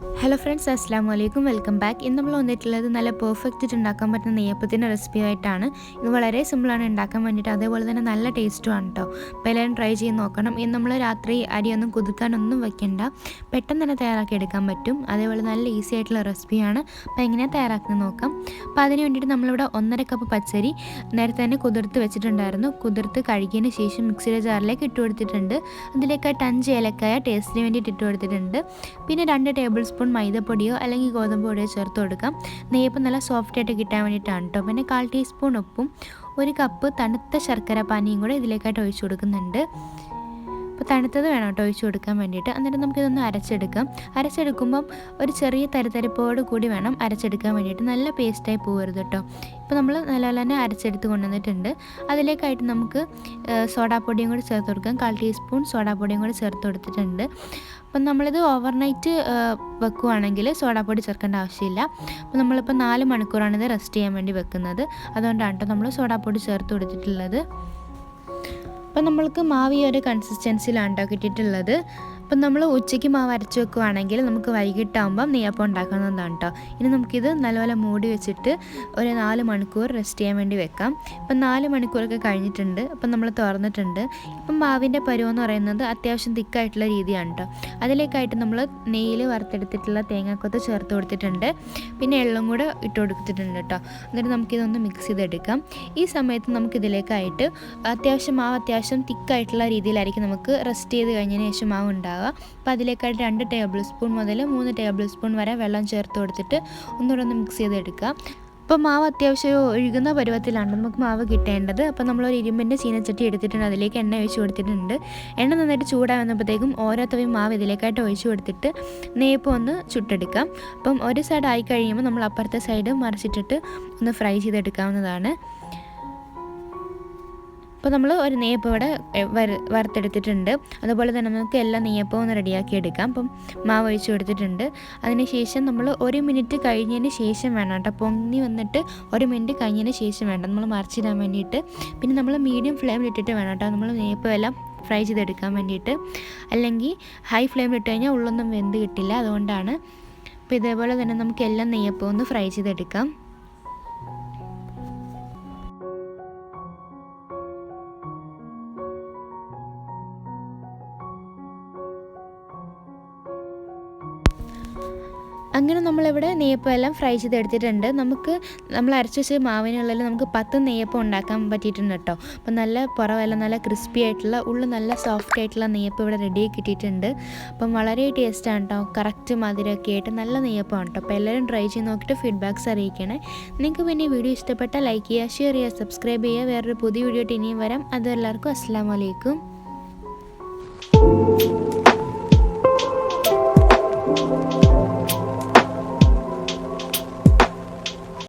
Hello friends അസ്സാം വലൈക്കും welcome back ഇന്ന് നമ്മൾ വന്നിട്ടുള്ളത് നല്ല പെർഫെക്റ്റ് ആയിട്ട് ഉണ്ടാക്കാൻ പറ്റുന്ന നെയ്യപ്പത്തിന്റെ റെസിപ്പി ആയിട്ടാണ്. ഇത് വളരെ സിമ്പിളാണ് ഉണ്ടാക്കാൻ വേണ്ടിയിട്ട്. അതേപോലെ തന്നെ നല്ല ടേസ്റ്റും ആണ് കേട്ടോ അപ്പോൾ എല്ലാവരും ട്രൈ ചെയ്ത് നോക്കണം. ഇന്ന് നമ്മൾ രാത്രി അരിയൊന്നും കുതിർക്കാനൊന്നും വെക്കണ്ട. പെട്ടെന്ന് തന്നെ തയ്യാറാക്കി എടുക്കാൻ പറ്റും. അതേപോലെ നല്ല ഈസി ആയിട്ടുള്ള റെസിപ്പിയാണ് അപ്പോൾ എങ്ങനെയാണ് തയ്യാറാക്കുന്നത് നോക്കാം. അപ്പോൾ അതിന് വേണ്ടിയിട്ട് നമ്മളിവിടെ ഒന്നര കപ്പ് പച്ചരി നേരത്തെ തന്നെ കുതിർത്ത് വെച്ചിട്ടുണ്ടായിരുന്നു. കുതിർത്ത് കഴുകിയതിന് ശേഷം മിക്സിയുടെ ജാറിലേക്ക് ഇട്ട് കൊടുത്തിട്ടുണ്ട്. അതിലേക്ക് അഞ്ച് ഏലക്കായ ടേസ്റ്റിന് വേണ്ടിയിട്ട് ഇട്ട് കൊടുത്തിട്ടുണ്ട്. പിന്നെ രണ്ട് ടേബിൾ സ്പൂൺ മൈദപ്പൊടിയോ അല്ലെങ്കിൽ ഗോതമ്പ് പൊടിയോ ചേർത്ത് കൊടുക്കാം. നെയ്യപ്പം നല്ല സോഫ്റ്റ് ആയിട്ട് കിട്ടാൻ വേണ്ടിയിട്ടാണ് കേട്ടോ പിന്നെ കാൽ ടീസ്പൂൺ ഉപ്പും ഒരു കപ്പ് തണുത്ത ശർക്കര പാനിയും കൂടെ ഇതിലേക്കായിട്ട് ഒഴിച്ചു കൊടുക്കുന്നുണ്ട്. അപ്പോൾ തണുത്തത് വേണം കേട്ടോ ഒഴിച്ചു കൊടുക്കാൻ വേണ്ടിയിട്ട്. എന്നിട്ട് നമുക്കിതൊന്ന് അരച്ചെടുക്കാം. അരച്ചെടുക്കുമ്പം ഒരു ചെറിയ തരിതരിപ്പോട് കൂടി വേണം അരച്ചെടുക്കാൻ വേണ്ടിയിട്ട്. നല്ല പേസ്റ്റായി പോകരുത് കേട്ടോ. ഇപ്പോൾ നമ്മൾ നല്ലപോലെ തന്നെ അരച്ചെടുത്ത് കൊണ്ടുവന്നിട്ടുണ്ട്. അതിലേക്കായിട്ട് നമുക്ക് സോഡാപ്പൊടിയും കൂടി ചേർത്ത് കൊടുക്കാം. കാൽ ടീസ്പൂൺ സോഡാപ്പൊടിയും കൂടി ചേർത്ത് കൊടുത്തിട്ടുണ്ട്. അപ്പം നമ്മളിത് ഓവർനൈറ്റ് വെക്കുവാണെങ്കിൽ സോഡാപ്പൊടി ചേർക്കേണ്ട ആവശ്യമില്ല. അപ്പോൾ നമ്മളിപ്പോൾ നാല് മണിക്കൂറാണ് ഇത് റെസ്റ്റ് ചെയ്യാൻ വേണ്ടി വെക്കുന്നത്. അതുകൊണ്ടാണ് കേട്ടോ നമ്മൾ സോഡാപ്പൊടി ചേർത്ത് കൊടുത്തിട്ടുള്ളത്. അപ്പം നമ്മൾക്ക് മാവ് ഒരു കൺസിസ്റ്റൻസിയിലാണ് കിട്ടിയിട്ടുള്ളത് അപ്പം നമ്മൾ ഉച്ചയ്ക്ക് മാവ് അരച്ച് വെക്കുവാണെങ്കിൽ നമുക്ക് വൈകിട്ടാകുമ്പം നെയ്യപ്പം ഉണ്ടാക്കുന്നതാണ് കേട്ടോ ഇനി നമുക്കിത് നല്ലപോലെ മൂടി വെച്ചിട്ട് ഒരു നാല് മണിക്കൂർ റെസ്റ്റ് ചെയ്യാൻ വേണ്ടി വെക്കാം. ഇപ്പം നാല് മണിക്കൂറൊക്കെ കഴിഞ്ഞിട്ടുണ്ട്. അപ്പം നമ്മൾ തുറന്നിട്ടുണ്ട്. ഇപ്പം മാവിന്റെ പരുവെന്ന് പറയുന്നത് അത്യാവശ്യം തിക്കായിട്ടുള്ള രീതിയാണ് കേട്ടോ അതിലേക്കായിട്ട് നമ്മൾ നെയ്യിൽ വറുത്തെടുത്തിട്ടുള്ള തേങ്ങാക്കൊത്ത് ചേർത്ത് കൊടുത്തിട്ടുണ്ട്. പിന്നെ എള്ളും കൂടെ ഇട്ട് കൊടുത്തിട്ടുണ്ട് കേട്ടോ എന്നിട്ട് നമുക്കിതൊന്ന് മിക്സ് ചെയ്തെടുക്കാം. ഈ സമയത്ത് നമുക്കിതിലേക്കായിട്ട് അത്യാവശ്യം മാവ് അത്യാവശ്യം തിക്കായിട്ടുള്ള രീതിയിലായിരിക്കും നമുക്ക് റെസ്റ്റ് ചെയ്ത് കഴിഞ്ഞതിന് ശേഷം മാവ് ഉണ്ടാവുക. അപ്പോൾ അതിലേക്കായിട്ട് രണ്ട് ടേബിൾ സ്പൂൺ മുതൽ മൂന്ന് ടേബിൾ സ്പൂൺ വരെ വെള്ളം ചേർത്ത് കൊടുത്തിട്ട് ഒന്നുകൂടെ ഒന്ന് മിക്സ് ചെയ്തെടുക്കുക. അപ്പോൾ മാവ് അത്യാവശ്യം ഒഴുകുന്ന പരുവത്തിലാണ് നമുക്ക് മാവ് കിട്ടേണ്ടത്. അപ്പോൾ നമ്മളൊരു ഇരുമ്പിന്റെ ചീനച്ചട്ടി എടുത്തിട്ടുണ്ട്. അതിലേക്ക് എണ്ണ ഒഴിച്ച് കൊടുത്തിട്ടുണ്ട്. എണ്ണ നന്നായിട്ട് ചൂടാകുന്നപ്പോഴത്തേക്കും ഓരോ തവയും മാവ് ഇതിലേക്കായിട്ട് ഒഴിച്ച് കൊടുത്തിട്ട് നെയ്പ്പ് ഒന്ന് ചുട്ടെടുക്കാം. അപ്പം ഒരു സൈഡ് ആയി കഴിയുമ്പോൾ നമ്മൾ അപ്പുറത്തെ സൈഡ് മറിച്ചിട്ടിട്ട് ഒന്ന് ഫ്രൈ ചെയ്തെടുക്കാവുന്നതാണ്. അപ്പോൾ നമ്മൾ ഒരു നെയ്യപ്പം ഇവിടെ വറുത്തെടുത്തിട്ടുണ്ട്. അതുപോലെ തന്നെ നമുക്ക് എല്ലാ നെയ്യപ്പവും ഒന്ന് റെഡിയാക്കി എടുക്കാം. അപ്പം മാവ് ഒഴിച്ച് കൊടുത്തിട്ടുണ്ട്. അതിനുശേഷം നമ്മൾ ഒരു മിനിറ്റ് കഴിഞ്ഞതിന് ശേഷം വേണം കേട്ടോ. പൊങ്ങി വന്നിട്ട് ഒരു മിനിറ്റ് കഴിഞ്ഞതിന് ശേഷം വേണം. നമ്മൾ മറിച്ചിടാൻ വേണ്ടിയിട്ട്. പിന്നെ നമ്മൾ മീഡിയം ഫ്ലെയിമിലിട്ടിട്ട് വേണം കേട്ടോ. നമ്മൾ നെയ്യപ്പം എല്ലാം ഫ്രൈ ചെയ്തെടുക്കാൻ വേണ്ടിയിട്ട്. അല്ലെങ്കിൽ ഹൈ ഫ്ലെയിമിലിട്ട് കഴിഞ്ഞാൽ ഉള്ളൊന്നും വെന്ത് കിട്ടില്ല. അതുകൊണ്ടാണ്. അപ്പോൾ ഇതേപോലെ തന്നെ നമുക്ക് എല്ലാം നെയ്യപ്പം ഒന്ന് ഫ്രൈ ചെയ്തെടുക്കാം. അങ്ങനെ നമ്മളിവിടെ നെയ്യപ്പം എല്ലാം ഫ്രൈ ചെയ്തെടുത്തിട്ടുണ്ട്. നമുക്ക് നമ്മൾ അരച്ച് വെച്ച മാവിനുള്ളിൽ നമുക്ക് പത്ത് നെയ്യപ്പം ഉണ്ടാക്കാൻ പറ്റിയിട്ടുണ്ട് കേട്ടോ. അപ്പം നല്ല പുറമെല്ലാം നല്ല ക്രിസ്പി ആയിട്ടുള്ള ഉള്ളു നല്ല സോഫ്റ്റ് ആയിട്ടുള്ള നെയ്യപ്പം ഇവിടെ റെഡി കിട്ടിയിട്ടുണ്ട്. അപ്പം വളരെ ടേസ്റ്റാണ് കേട്ടോ. കറക്റ്റ് മധുരമൊക്കെ ആയിട്ട് നല്ല നെയ്യപ്പമാണ് കേട്ടോ. അപ്പോൾ എല്ലാവരും ട്രൈ ചെയ്ത് നോക്കിയിട്ട് ഫീഡ്ബാക്ക്സ് അറിയിക്കണേ. നിങ്ങൾക്ക് പിന്നെ വീഡിയോ ഇഷ്ടപ്പെട്ടാൽ ലൈക്ക് ചെയ്യുക ഷെയർ ചെയ്യുക സബ്സ്ക്രൈബ് ചെയ്യുക. വേറൊരു പുതിയ വീഡിയോ ഇനിയും വരാം. അതെല്ലാവർക്കും അസ്സാം വലൈക്കും